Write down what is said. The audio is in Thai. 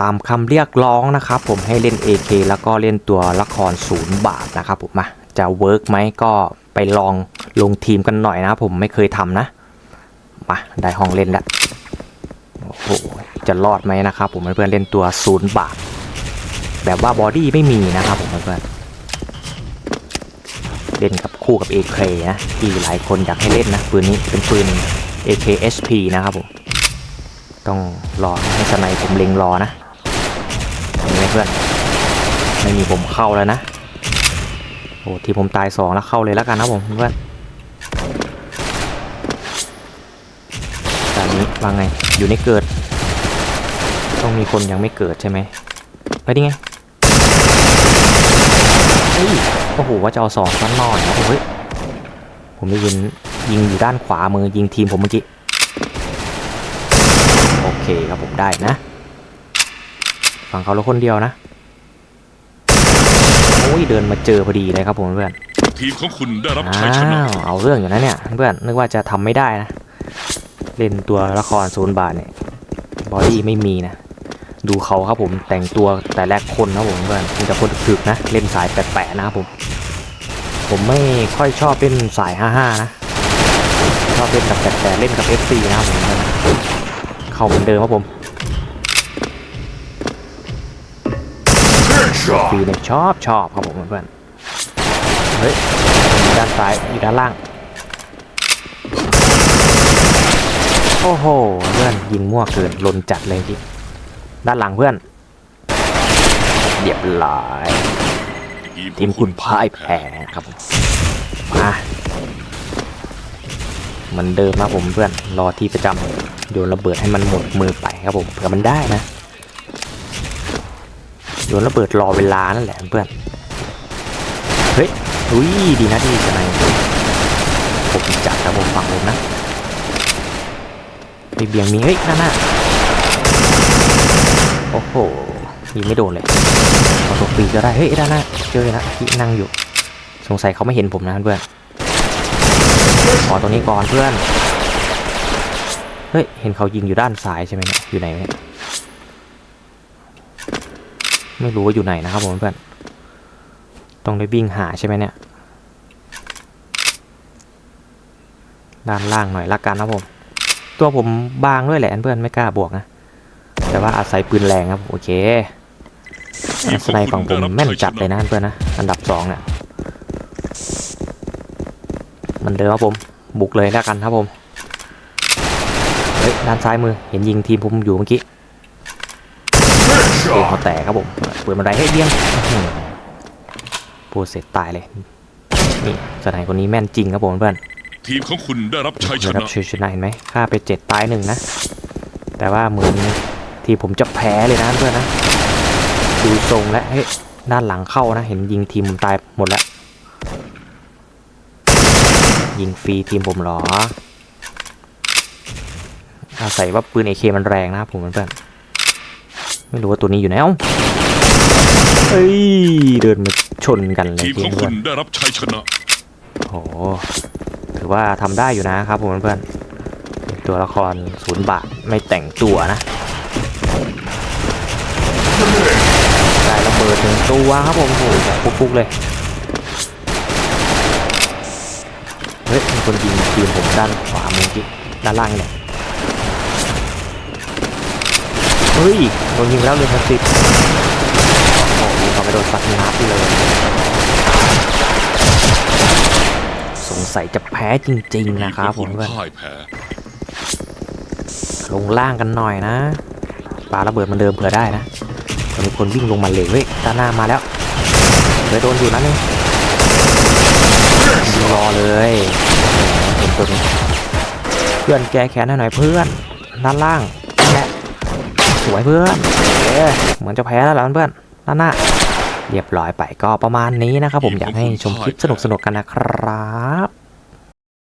ตามคำเรียกร้องนะครับผมให้เล่น AK แล้วก็เล่นตัวละครศูนย์บาทนะครับผมมาจะเวิร์กไหมก็ไปลองลงทีมกันหน่อยนะผมไม่เคยทำนะมาได้ห้องเล่นแล้วโอ้โหจะรอดไหมนะครับผมเพื่อนเล่นตัวศูนย์บาท แบบว่าบอดี้ไม่มีนะครับผมเพื่อนเล่นกับคู่กับ AK นะที่หลายคนอยากให้เล่นนะปืนนี้เป็นปืน AK SP นะครับผมต้องรอให้สไนผมเล็งรอนะ เพื่อนไม่มีผมเข้าแล้วนะโอ้ที่ผมตายสองแล้วเข้าเลยแล้วกันนะผมเพื่อนตอนนี้ว่าไงอยู่ในเกิด ต้องมีคนยังไม่เกิดใช่ไหมไปดิไงเฮ้ยโอ้โหว่าจะเอาสองสั้นน่อยนะเฮ้ยผมได้ยินยิงอยู่ด้านขวามือยิงทีมผมเมื่อกี้โอเคครับผมได้นะ ฝั่งเขาเราคนเดียวนะโอ้ยเดินมาเจอพอดีเลยครับผมเพื่อนทีมของคุณได้รับอ้าชัยชนะวเอาเรื่องอยู่นะเนี่ยเพื่อนนึกว่าจะทำไม่ได้นะเล่นตัวละครศูนย์บาทเนี่ยบอดี้ไม่มีนะดูเขาครับผมแต่งตัวแต่แรกคนนะผมเพื่อนมีแต่คนถึกๆนะเล่นสายแปะๆนะครับผม ผมไม่ค่อยชอบเล่นสาย55นะชอบเล่นกับแปะๆเล่นกับ FC นะครับผมเพื่อนเข้าเหมือนเดิมครับผม ฟรีเนี่ยชอบชอบครับผมเพื่อนเฮ้ยด้านซ้ายอยู่ด้านล่าง โอ้โหเพื่อนยิงมั่วเกินลนจัดเลยพี่ด้านหลังเพื่อนเรียบร้อยทีมคุณพ่ายแพ้ครับผมมาเหมือนเดิมนะผมเพื่อนรอที่ประจำโยนระเบิดให้มันหมดมือไปครับผมเผื่อมันได้นะ โยนระเบิดรอเวลานั่นแหละเพื่อน เฮ้ยอุ้ยดีนะที่จะไหนผมจัดครับผมฝั่งผมนะมีเบียงมีเฮ้ยนั่นน่ะโอ้โหยิงไม่โดนเลยเอาตัวฟรีก็ได้เฮ้ยด้านหน้าเจอนะที่นั่งอยู่ สงสัยเขาไม่เห็นผมนะเพื่อนขอตรงนี้ก่อนเพื่อนเฮ้ยเห็นเขายิงอยู่ด้านซ้ายใช่ไหมเนี่ยอยู่ไหนเนี่ย ไม่รู้ว่าอยู่ไหนนะครับผมเพื่อนต้องได้วิ่งหาใช่ไหมเนี่ย ด้านล่างหน่อยละกันนะผม ตัวผมบางด้วยแหละเพื่อนไม่กล้าบวกนะ แต่ว่าอาศัยปืนแรงครับ โอเคสไนฝั่งผมแม่นจัดเลยนะเพื่อนนะ อันดับสองเนี่ยมันเดิมครับผม บุกเลยแล้วกันครับผม เฮ้ยด้านซ้ายมือ เห็นยิงทีมผมอยู่เมื่อกี้เกมเขาแตกครับผม ปิดบันไดให้เบี้ยงอื้อหือพูดเสร็จตายเลย นี่สถานคนนี้แม่นจริงครับผมเพื่อนทีมของคุณได้รับชัยชระดันะบชัยชนะเห็นไหมฆ่าไปเจ็ดตายหนึ่งนะ แต่ว่าเหมือนที่ผมจะแพ้เลยนะเพื่อนนะ ดูทรงและเฮ้ยด้านหลังเข้านะ เห็นยิงทีมผมตายหมดแล้ว ยิงฟรีทีมผมเหรอ อาศัยว่าปืนเอเคมันแรงนะครับผมเพื่อนๆไม่รู้ว่าตัวนี้อยู่ไหนเอ้า เอ้ยเดินมาชนกันเลยทีมทีของเพื่คุอนณได้รับชัยชนะ โอ้โหถือว่าทำได้อยู่นะครับผมเพื่อนๆตัวละครศูนย์บาทไม่แต่งตัวนะได้ระเบิดถึงตัวครับผมโอ้โหแบบปุ๊กๆเลยเฮ้ยมีคนยิงทีมผมด้านขวามือกี้ด้านล่างเนี่ยเฮ้ยโดนยิงแล้วเลยครับสิบ โอ้โหเขาไปโดนสักนัดเลย สงสัยจะแพ้จริง ๆ นะครับผมทีเพื่มอนพ่ายแพ้ลงล่างกันหน่อยนะปาระเบิดเหมันเดิมเผื่อได้นะแต่มีคนวิ่งลงมาเลยเฮ้ยด้านหน้ามาแล้วเลยโดนอยู่นั่นเองยิงรอเลยเห็นตัวนี้เพื่อนแก้แค้นให้หน่อยเพื่อนด้านล่างแหละสวยเพื่อนเอ๊เหมือนจะแพ้แล้วล่ะเพื่อนด้านหน้า เรียบร้อยไปก็ประมาณนี้นะครับผมอยากให้ชมคลิปสนุกๆกันนะครับ